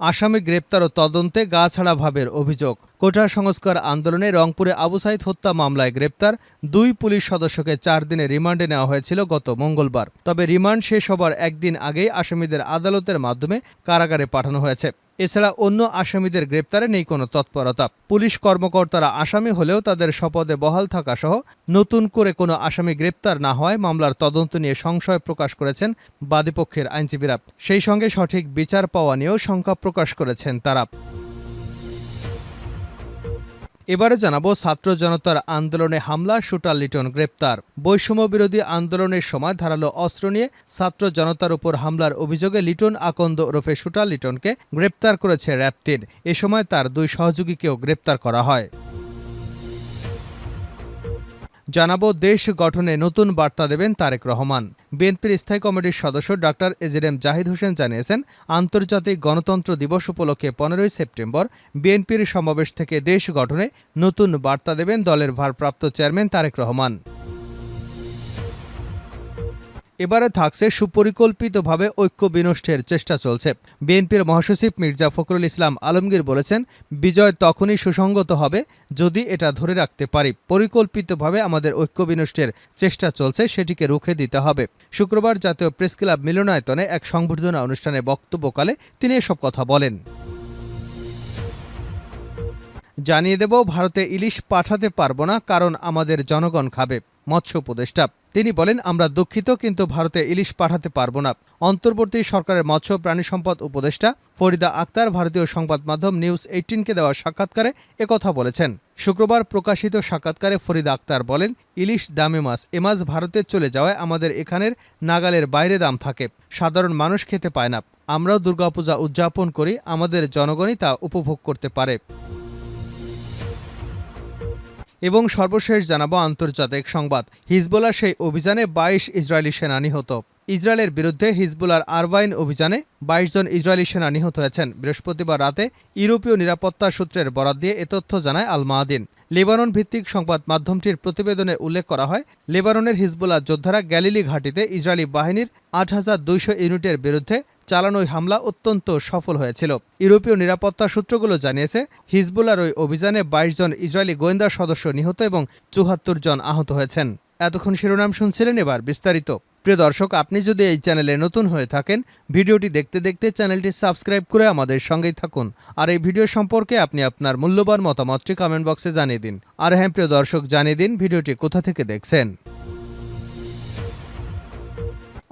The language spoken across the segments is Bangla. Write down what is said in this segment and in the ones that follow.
আসামি গ্রেপ্তার ও তদন্তে গা ছাড়া ভাবের অভিযোগ। কোটা সংস্কার আন্দোলনে রংপুরে আবু সাইদ হত্যা মামলায় গ্রেপ্তার দুই পুলিশ সদস্যকে চার দিনে রিমান্ডে নেওয়া হয়েছিল গত মঙ্গলবার। তবে রিমান্ড শেষ হবার একদিন আগেই আসামিদের আদালতের মাধ্যমে কারাগারে পাঠানো হয়েছে। এছাড়া অন্য আসামিদের গ্রেপ্তারে নেই কোনো তৎপরতা। পুলিশ কর্মকর্তারা আসামি হলেও তাদের শপথে বহাল থাকা সহ নতুন করে কোনো আসামি গ্রেপ্তার না হওয়ায় মামলার তদন্ত নিয়ে সংশয় প্রকাশ করেছেন বাদীপক্ষের আইনজীবীরা। সেই সঙ্গে সঠিক বিচার পাওয়া নিয়েও শঙ্কা প্রকাশ করেছেন তারা। এবারে জানাব ছাত্র জনতার আন্দোলনে হামলা, শুটার লিটন গ্রেপ্তার। বৈষম্য বিরোধী আন্দোলনের সময় ধারালো অস্ত্র নিয়ে ছাত্র জনতার উপর হামলার অভিযোগে লিটন আকন্দ ওরফে শুটার লিটনকে গ্রেপ্তার করেছে র্যাব এ সময় তার দুই সহযোগীকেও গ্রেপ্তার করা হয়। জানাব দেশ গঠনে নতুন বার্তা দেবেন তারেক রহমান। বিএনপির স্থায়ী কমিটির সদস্য ডাক্তার এজিরেম জাহিদ হোসেন জানিয়েছেন, আন্তর্জাতিক গণতন্ত্র দিবস উপলক্ষে পনেরোই সেপ্টেম্বর বিএনপির সমাবেশ থেকে দেশ গঠনে নতুন বার্তা দেবেন দলের ভারপ্রাপ্ত চেয়ারম্যান তারেক রহমান। এবারে থাকছে সুপরিকল্পিতভাবে ঐক্য বিনষ্টের চেষ্টা চলছে। বিএনপির মহাসচিব মির্জা ফখরুল ইসলাম আলমগীর বলেছেন, বিজয় তখনই সুসংগত হবে যদি এটা ধরে রাখতে পারি। পরিকল্পিতভাবে আমাদের ঐক্য বিনষ্টের চেষ্টা চলছে, সেটিকে রুখে দিতে হবে। শুক্রবার জাতীয় প্রেস ক্লাব মিলনায়তনে এক সংবর্ধনা অনুষ্ঠানে বক্তব্যকালে তিনি এসব কথা বলেন। জানিয়ে দেব, ভারতে ইলিশ পাঠাতে পারব না, কারণ আমাদের জনগণ খাবে, মৎস্য উপদেষ্টা। তিনি বলেন, আমরা দুঃখিত, কিন্তু ভারতে ইলিশ পাঠাতে পারব না। অন্তর্বর্তী সরকারের মৎস্য প্রাণী সম্পদ উপদেষ্টা ফরিদা আক্তার ভারতীয় সংবাদ মাধ্যম নিউজ এইটিনকে দেওয়া সাক্ষাৎকারে একথা বলেছেন। শুক্রবার প্রকাশিত সাক্ষাৎকারে ফরিদা আক্তার বলেন, ইলিশ দামে মাছ, এ মাছ ভারতে চলে যাওয়ায় আমাদের এখানের নাগালের বাইরে দাম থাকে। সাধারণ মানুষ খেতে পায় না। আমরাও দুর্গাপূজা উদযাপন করি, আমাদের জনগণই তা উপভোগ করতে পারে। এবং সর্বশেষ জানাব আন্তর্জাতিক সংবাদ। হিজবোলার সেই অভিযানে বাইশ ইসরায়েলি সেনা নিহত। ইসরায়েলের বিরুদ্ধে হিজবুলার আরবাইন অভিযানে বাইশ জন ইসরায়েলি সেনা নিহত হয়েছেন। বৃহস্পতিবার রাতে ইউরোপীয় নিরাপত্তা সূত্রের বরাত দিয়ে এ তথ্য জানায় আল মাহাদিন লেবানন ভিত্তিক সংবাদ মাধ্যমটির প্রতিবেদনে উল্লেখ করা হয়, লেবাননের হিজবুল্লাহ যোদ্ধারা গ্যালিলি ঘাটিতে ইসরায়েলি বাহিনীর আট হাজার দুইশো ইউনিটের বিরুদ্ধে চালানো হামলা অত্যন্ত সফল হয়েছিল। ইউরোপীয় নিরাপত্তা সূত্রগুলো জানিয়েছে হিজবুলার ওই অভিযানে বাইশ জন ইসরায়েলি গোয়েন্দা সদস্য নিহত এবং চুহাত্তর জন আহত হয়েছেন। এতক্ষণ শিরোনাম শুনছিলেন এবার বিস্তারিত। প্রিয় দর্শক, আপনি যদি এই চ্যানেলে নতুন হয়ে থাকেন, ভিডিওটি দেখতে দেখতে চ্যানেলটি সাবস্ক্রাইব করে আমাদের সঙ্গেই থাকুন। আর এই ভিডিও সম্পর্কে আপনি আপনার মূল্যবান মতামতটি কমেন্ট বক্সে জানিয়ে দিন। আর হ্যাঁ প্রিয় দর্শক, জানিয়ে দিন ভিডিওটি কোথা থেকে দেখছেন।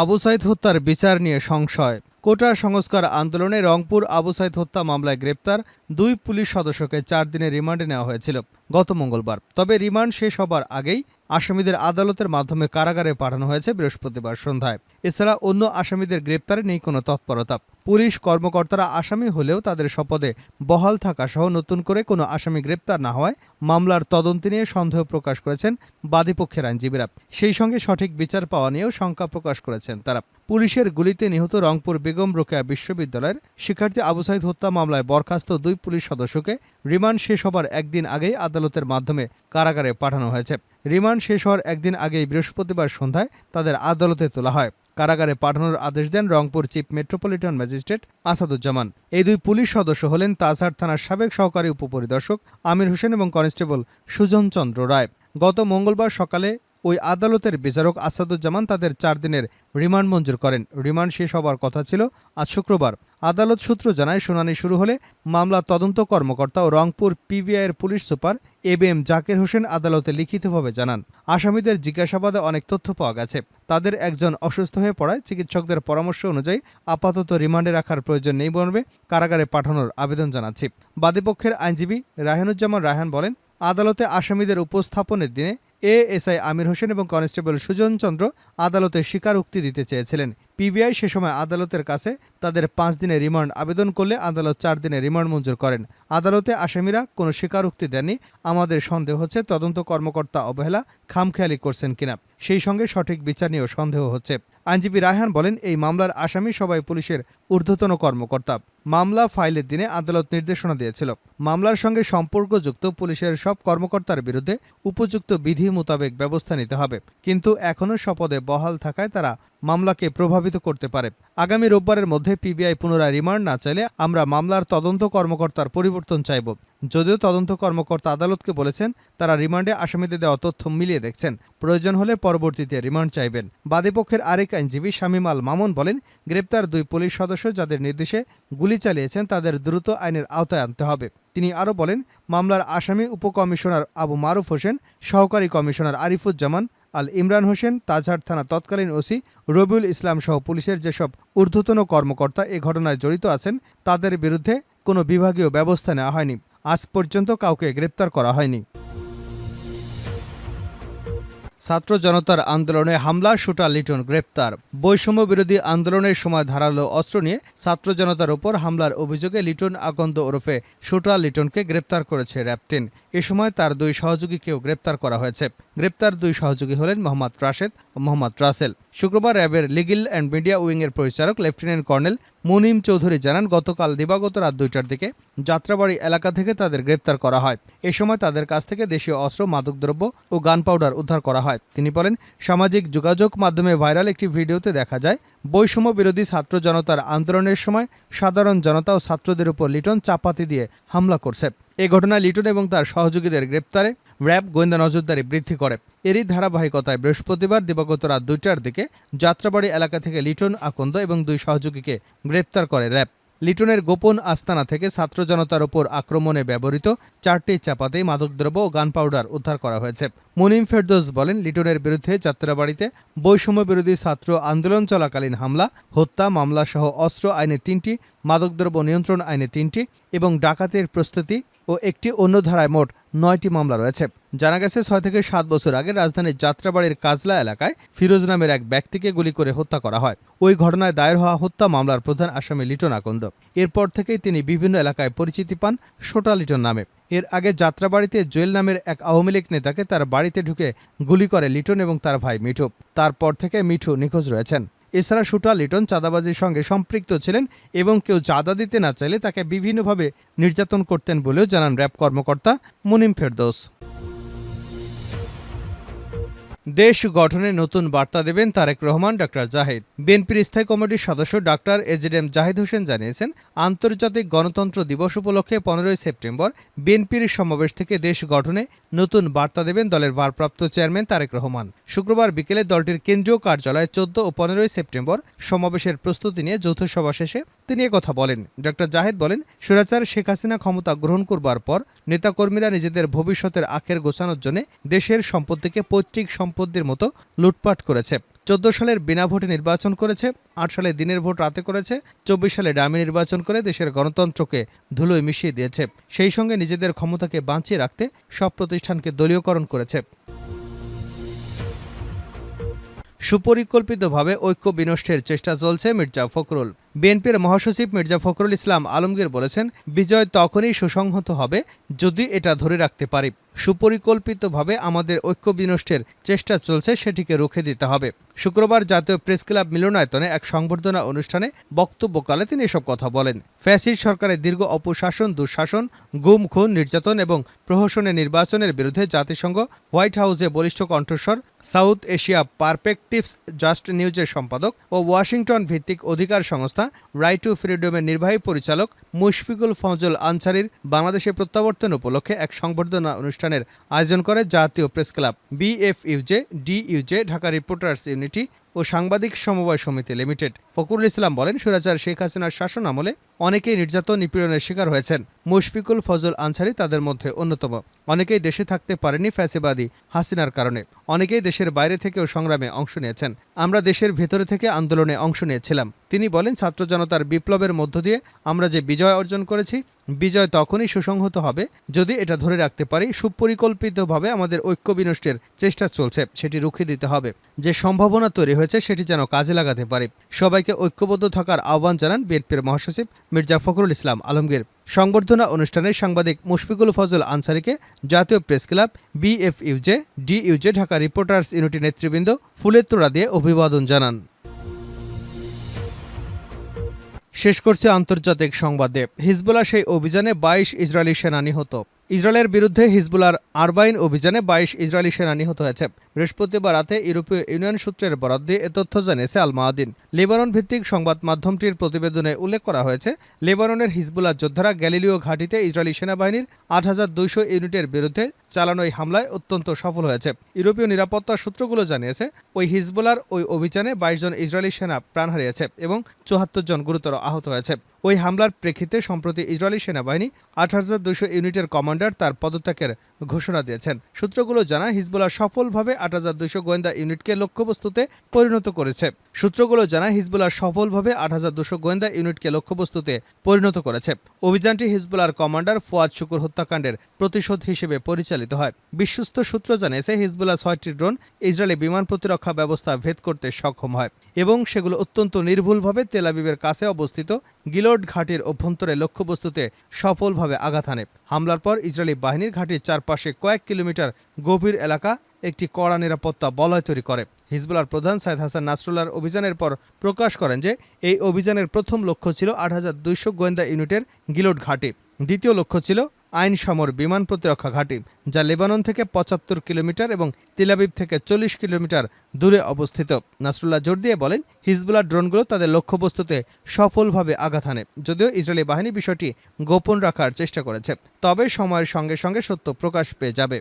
আবু সাইদ হত্যার বিচার নিয়ে সংশয়। কোটা সংস্কার আন্দোলনে রংপুর আবু সাইদ হত্যা মামলায় গ্রেপ্তার দুই পুলিশ সদস্যকে চার দিনের রিমান্ডে নেওয়া হয়েছিল গত মঙ্গলবার। তবে রিমান্ড শেষ হবার আগেই আসামিদের আদালতের মাধ্যমে কারাগারে পাঠানো হয়েছে বৃহস্পতিবার সন্ধ্যায়। এছাড়া অন্য আসামিদের গ্রেপ্তারে নেই কোনো তৎপরতা। পুলিশ কর্মকর্তারা আসামি হলেও তাদের শপথে বহাল থাকা সহ নতুন করে কোনো আসামি গ্রেপ্তার না হওয়ায় মামলার তদন্ত নিয়ে সন্দেহ প্রকাশ করেছেন বাদীপক্ষের আইনজীবীরা। সেই সঙ্গে সঠিক বিচার পাওয়া নিয়েও শঙ্কা প্রকাশ করেছেন তারা। পুলিশের গুলিতে নিহত রংপুর বেগম রোকেয়া বিশ্ববিদ্যালয়ের শিক্ষার্থী আবু সাইদ হত্যা মামলায় বরখাস্ত দুই পুলিশ সদস্যকে রিমান্ড শেষ হবার একদিন আগেই আদালতের মাধ্যমে কারাগারে পাঠানো হয়েছে। রিমান্ড শেষ হওয়ার একদিন আগেই বৃহস্পতিবার সন্ধ্যায় তাদের আদালতে তোলা হয়। কারাগারে পাঠানোর আদেশ দেন Rangpur chief metropolitan magistrate Asaduzzaman. এই দুই পুলিশ সদস্য হলেন তাজহাট থানার সাবেক সহকারী উপপরিদর্শক আমির হোসেন এবং কনস্টেবল সুজন চন্দ্র রায়। গত মঙ্গলবার সকালে ওই আদালতের বিচারক আসাদুজ্জামান তাদের চার দিনের রিমান্ড মঞ্জুর করেন। রিমান্ড শেষ হবার কথা ছিল আজ শুক্রবার। আদালত সূত্র জানায়, শুনানি শুরু হলে মামলা তদন্ত কর্মকর্তা ও Rangpur পিবিআইয়ের police super A B M Zakir Hossain আদালতে লিখিতভাবে জানান, আসামিদের জিজ্ঞাসাবাদে অনেক তথ্য পাওয়া গেছে। তাদের একজন অসুস্থ হয়ে পড়ায় চিকিৎসকদের পরামর্শ অনুযায়ী আপাতত রিমান্ডে রাখার প্রয়োজন নেই বলবে কারাগারে পাঠানোর আবেদন জানাচ্ছি। বাদীপক্ষের আইনজীবী রায়হানুজ্জামান রায়হান বলেন, আদালতে আসামিদের উপস্থাপনের দিনে এএসআই আমির হোসেন এবং কনস্টেবল সুজন চন্দ্র আদালতে স্বীকারোক্তি দিতে চেয়েছিলেন। পিবিআই সে সময় আদালতের কাছে তাদের পাঁচ দিনের রিমান্ড আবেদন করলে আদালত চার দিনের রিমান্ড মঞ্জুর করেন। আদালতে আসামিরা কোনো স্বীকারোক্তি দেননি। আমাদের সন্দেহ হচ্ছে তদন্ত কর্মকর্তা অবহেলা খামখেয়ালি করছেন কিনা। সেই সঙ্গে সঠিক বিচার নিয়েও সন্দেহ হচ্ছে। আইনজীবী রায়হান বলেন, এই মামলার আসামি সবাই পুলিশের ঊর্ধ্বতন কর্মকর্তা। মামলা ফাইলের দিনে আদালত নির্দেশনা দিয়েছিল। মামলার সঙ্গে সম্পর্কযুক্ত পুলিশের সব কর্মকর্তার বিরুদ্ধে উপযুক্ত বিধি মোতাবেক ব্যবস্থা নিতে হবে। কিন্তু এখনও শপথে বহাল থাকায় তারা মামলাকে প্রভাবিত করতে পারে। আগামী রোববারের মধ্যে পিবিআই পুনরায় রিমান্ড না চাইলে আমরা মামলার তদন্ত কর্মকর্তার পরিবর্তন চাইব। যদিও তদন্ত কর্মকর্তা আদালতকে বলেছেন, তারা রিমান্ডে আসামিদের দেওয়া তথ্য মিলিয়ে দেখছেন। প্রয়োজন হলে পরবর্তীতে রিমান্ড চাইবেন। বাদীপক্ষের আরেক আইনজীবী শামীম মামুন বলেন, গ্রেপ্তার দুই পুলিশ সদস্য যাদের নির্দেশে গুলি চালিয়েছেন তাদের দ্রুত আইনের আওতায় আনতে হবে। তিনি আরও বলেন, মামলার আসামি উপকমিশনার আবু মারুফ হোসেন, সহকারী কমিশনার আরিফুজ্জামান, আল ইমরান হোসেন তাজহাট থানা তৎকালীন ওসি রবিউল ইসলাম সহ পুলিশের যেসব ঊর্ধ্বতন কর্মকর্তা এ ঘটনায় জড়িত আছেন, তাদের বিরুদ্ধে কোনো বিভাগীয় ব্যবস্থা নেওয়া হয়নি। আজ পর্যন্ত কাউকে গ্রেপ্তার করা হয়নি। ছাত্র জনতার আন্দোলনে হামলা, শুটা, লিটন গ্রেপ্তার। বৈষম্য বিরোধী আন্দোলনের সময় ধারালো অস্ত্র নিয়ে ছাত্র জনতার উপর হামলার অভিযোগে লিটন আকন্দ ওরফে শুটা লিটনকে গ্রেপ্তার করেছে র্যাব তিন এ সময় তার দুই সহযোগীকেও গ্রেপ্তার করা হয়েছে। গ্রেপ্তার দুই সহযোগী হলেন মোহাম্মদ রাশেদ ও মোহাম্মদ রাসেল। শুক্রবার র্যাবের লিগেল অ্যান্ড মিডিয়া উইংয়ের পরিচালক লেফটেন্যান্ট কর্নেল মুনিম চৌধুরী জানান, গতকাল দিবাগত রাত দুইটার দিকে যাত্রাবাড়ি এলাকা থেকে তাদের গ্রেপ্তার করা হয়। এ সময় তাদের কাছ থেকে দেশীয় অস্ত্র, মাদকদ্রব্য ও গান পাউডার উদ্ধার করা হয়। তিনি বলেন, সামাজিক যোগাযোগ মাধ্যমে ভাইরাল একটি ভিডিওতে দেখা যায়, বৈষম্য বিরোধী ছাত্র জনতার আন্দোলনের সময় সাধারণ জনতা ও ছাত্রদের উপর লিটন চাপাতি দিয়ে হামলা করছে। এ ঘটনায় লিটন এবং তার সহযোগীদের গ্রেপ্তারে র্যাব গোয়েন্দা নজরদারি বৃদ্ধি করে। এরই ধারাবাহিকতায় বৃহস্পতিবার দিবাগত রাত দুইটার দিকে যাত্রাবাড়ি এলাকা থেকে লিটন আকন্দ এবং দুই সহযোগীকে গ্রেপ্তার করে র্যাব। লিটনের গোপন আস্তানা থেকে ছাত্র জনতার ওপর আক্রমণে ব্যবহৃত চারটি চাপাতে, মাদকদ্রব্য ও গান পাউডার উদ্ধার করা হয়েছে। মুনিম ফেরদোস বলেন, লিটনের বিরুদ্ধে যাত্রাবাড়িতে বৈষম্য বিরোধী ছাত্র আন্দোলন চলাকালীন হামলা, হত্যা মামলা সহ অস্ত্র আইনে তিনটি, মাদকদ্রব্য নিয়ন্ত্রণ আইনে তিনটি এবং ডাকাতের প্রস্তুতি ও একটি অন্য ধারায় মোট নয়টি মামলা রয়েছে। জানা গেছে ছয় থেকে সাত বছর আগে রাজধানীর যাত্রাবাড়ির কাজলা এলাকায় ফিরোজ নামের এক ব্যক্তিকে গুলি করে হত্যা করা হয়। ওই ঘটনায় দায়ের হওয়া হত্যা মামলার প্রধান আসামি লিটন আকন্দ। এরপর থেকেই তিনি বিভিন্ন এলাকায় পরিচিতি পান সোটা লিটন নামে। এর আগে যাত্রাবাড়িতে জুয়েল নামের এক আওয়ামী লীগ নেতাকে তার বাড়িতে ঢুকে গুলি করে লিটন এবং তার ভাই মিঠু। তারপর থেকে মিঠু নিখোঁজ রয়েছেন। এছাড়া শুটা লিটন চাঁদাবাজির সঙ্গে সম্পৃক্ত ছিলেন এবং কেউ চাঁদা দিতে না চাইলে তাকে বিভিন্নভাবে নির্যাতন করতেন বলেও জানান র্যাব কর্মকর্তা মুনিম ফেরদৌস। দেশ গঠনে নতুন বার্তা দেবেন তারেক রহমান ডাক্তার জাহিদ। বিএনপির স্থায়ী কমিটির সদস্য ডাক্তার এজেডএম জাহিদ হোসেন জানিয়েছেন, আন্তর্জাতিক গণতন্ত্র দিবস উপলক্ষে পনেরোই সেপ্টেম্বর বিএনপির সমাবেশ থেকে দেশ গঠনে নতুন বার্তা দেবেন দলের ভারপ্রাপ্ত চেয়ারম্যান তারেক রহমান। শুক্রবার বিকেলে দলটির কেন্দ্রীয় কার্যালয়ে চোদ্দ ও পনেরোই সেপ্টেম্বর সমাবেশের প্রস্তুতি নিয়ে যৌথ সভা শেষে তিনি কথা বলেন। ডক্টর জাহেদ বলেন সুরাচার শেখ হাসিনা ক্ষমতা গ্রহণ করবার পর নেতাকর্মীরা নিজেদের ভবিষ্যতের আখের গোছানোর জন্য দেশের সম্পত্তিকে পৈতৃক সম্পত্তির মতো লুটপাট করেছে। চোদ্দ সালের বিনা ভোটে নির্বাচন করেছে, আট সালে দিনের ভোট রাতে করেছে, চব্বিশ সালে ডামি নির্বাচন করে দেশের গণতন্ত্রকে ধুলোয় মিশিয়ে দিয়েছে। সেই সঙ্গে নিজেদের ক্ষমতাকে বাঁচিয়ে রাখতে সব প্রতিষ্ঠানকে দলীয়করণ করেছে। সুপরিকল্পিতভাবে ঐক্য বিনষ্টের চেষ্টা চলছে মির্জা ফখরুল। বিএনপির মহাসচিব মির্জা ফখরুল ইসলাম আলমগীর বলেছেন, বিজয় তখনই সুসংহত হবে যদি এটা ধরে রাখতে পারি। সুপরিকল্পিতভাবে আমাদের ঐক্য বিনষ্টের চেষ্টা চলছে সেটিকে রুখে দিতে হবে। শুক্রবার জাতীয় প্রেস ক্লাব মিলনায়তনে এক সংবর্ধনা অনুষ্ঠানে বক্তব্যকালে তিনি এসব কথা বলেন। ফ্যাসির সরকারের দীর্ঘ অপশাসন, দুঃশাসন, গুম, খুন, নির্যাতন এবং প্রহসনের নির্বাচনের বিরুদ্ধে জাতিসংঘ, হোয়াইট হাউসে বলিষ্ঠ কণ্ঠস্বর, সাউথ এশিয়া পারপেকটিভস জাস্ট নিউজের সম্পাদক ও ওয়াশিংটন ভিত্তিক অধিকার সংস্থা রাইট টু ফ্রিডমের নির্বাহী পরিচালক মুশফিকুল ফজল আনসারির বাংলাদেশে প্রত্যাবর্তন উপলক্ষে এক সংবর্ধনা অনুষ্ঠানের আয়োজন করে জাতীয় press club, BFUJ, DUJ, Dhaka reporters unity ও সাংবাদিক সমবায় সমিতি লিমিটেড। ফখরুল ইসলাম বলেন, সুরাচার শেখ হাসিনার শাসন আমলে অনেকেই নির্যাতন নিপীড়নের শিকার হয়েছেন। মুশফিকুল ফজল আনসারি তাদের মধ্যে অন্যতম। অনেকেই দেশে থাকতে পারেনি ফ্যাসিবাদী হাসিনার কারণে। অনেকেই দেশের বাইরে থেকেও সংগ্রামে অংশ নিয়েছেন। আমরা দেশের ভেতরে থেকে আন্দোলনে অংশ নিয়েছিলাম। তিনি বলেন, ছাত্র জনতার বিপ্লবের মধ্য দিয়ে আমরা যে বিজয় অর্জন করেছি, বিজয় তখনই সুসংহত হবে যদি এটা ধরে রাখতে পারি, সুপরিকল্পিতভাবে আমাদের ঐক্য বিনষ্টের চেষ্টা চলছে, সেটি রুখে দিতে হবে। যে সম্ভাবনা তৈরি হয়েছে, সেটি যেন কাজে লাগাতে পারে। সবাইকে ঐক্যবদ্ধ থাকার আহ্বান জানান বিএনপির মহাসচিব মির্জা ফখরুল ইসলাম আলমগীর। সংবর্ধনা অনুষ্ঠানে সাংবাদিক মুশফিকুল ফজল আনসারিকে জাতীয় press club, BFUJ, DUJ, Dhaka reporters unity নেতৃবৃন্দ ফুলের তোড়া দিয়ে অভিবাদন জানান। শেষ করছে আন্তর্জাতিক সংবাদে। হিজবুলা সেই অভিযানে বাইশ ইসরায়েলি সেনা নিহত। ইসরায়েলের বিরুদ্ধে হিজবুলার আরবাইন অভিযানে বাইশ ইসরায়েলি সেনা নিহত হয়েছে। বৃহস্পতিবার রাতে ইউরোপীয় ইউনিয়ন সূত্রের বরাদ দিয়ে এ তথ্য জানিয়েছে আল মাহাদিন লেবানন ভিত্তিক সংবাদ মাধ্যমটির প্রতিবেদনে উল্লেখ করা হয়েছে, লেবাননের হিজবুলার যোদ্ধারা গ্যালিলিও ঘাঁটিতে ইসরায়েলি সেনাবাহিনীর আট হাজার দুইশো ইউনিটের বিরুদ্ধে চালানো এই হামলায় অত্যন্ত সফল হয়েছে। ইউরোপীয় নিরাপত্তা সূত্রগুলো জানিয়েছে, ওই হিজবুলার ওই অভিযানে বাইশ জন ইসরায়েলি সেনা প্রাণ হারিয়েছে এবং চুয়াত্তর জন গুরুতর আহত হয়েছে। ওই হামলার প্রেক্ষিতে সম্প্রতি ইসরায়েলি সেনাবাহিনী আট হাজার দুইশো ইউনিটের কমান্ডার তার পদত্যাগের ঘোষণা দিয়েছেন। সূত্রগুলো জানায়, হিজবুল্লাহ সফলভাবে আট হাজার দুইশো গোয়েন্দা ইউনিটকে লক্ষ্যবস্তুতে পরিণত করেছে। সূত্রগুলো জানায়, হিজবুল্লাহ সফলভাবে আট হাজার দুশো গোয়েন্দা ইউনিটকে লক্ষ্যবস্তুতে পরিণত করেছে। অভিযানটি হিজবুল্লাহর কমান্ডার ফুয়াদ শুকুর হত্যাকাণ্ডের প্রতিশোধ হিসেবে পরিচালিত হয়। বিশ্বস্ত সূত্র জানিয়েছে, হিজবুল্লাহ ছয়টি ড্রোন ইসরায়েলি বিমান প্রতিরক্ষা ব্যবস্থা ভেদ করতে সক্ষম হয় এবং সেগুলো অত্যন্ত নির্ভুলভাবে তেলাবিবের কাছে অবস্থিত গিলোড ঘাটির অভ্যন্তরে লক্ষ্যবস্তুতে সফলভাবে আঘাত হানে। হামলার পর ইসরায়েলি বাহিনীর ঘাঁটির চারপাশে কয়েক কিলোমিটার গভীর এলাকা একটি কড়া নিরাপত্তা বলয় তৈরি করে। হিজবুলার প্রধান সাইদ হাসান নাসরুল্লাহর অভিযানের পর প্রকাশ করেন যে, এই অভিযানের প্রথম লক্ষ্য ছিল আট হাজার দুইশো গোয়েন্দা ইউনিটের গিলোট ঘাঁটি। দ্বিতীয় লক্ষ্য ছিল আইন সমর বিমান প্রতিরক্ষা ঘাঁটি, যা লেবানন থেকে পঁচাত্তর কিলোমিটার এবং তিলাবিব থেকে চল্লিশ কিলোমিটার দূরে অবস্থিত। নাসরুল্লাহ জোর দিয়ে বলেন, হিজবুল্লাহ ড্রোনগুলো তাদের লক্ষ্যবস্তুতে সফলভাবে আঘাত হানে, যদিও ইসরায়েলি বাহিনী বিষয়টি গোপন রাখার চেষ্টা করেছে, তবে সময়ের সঙ্গে সঙ্গে সত্য প্রকাশ পেয়ে যাবে।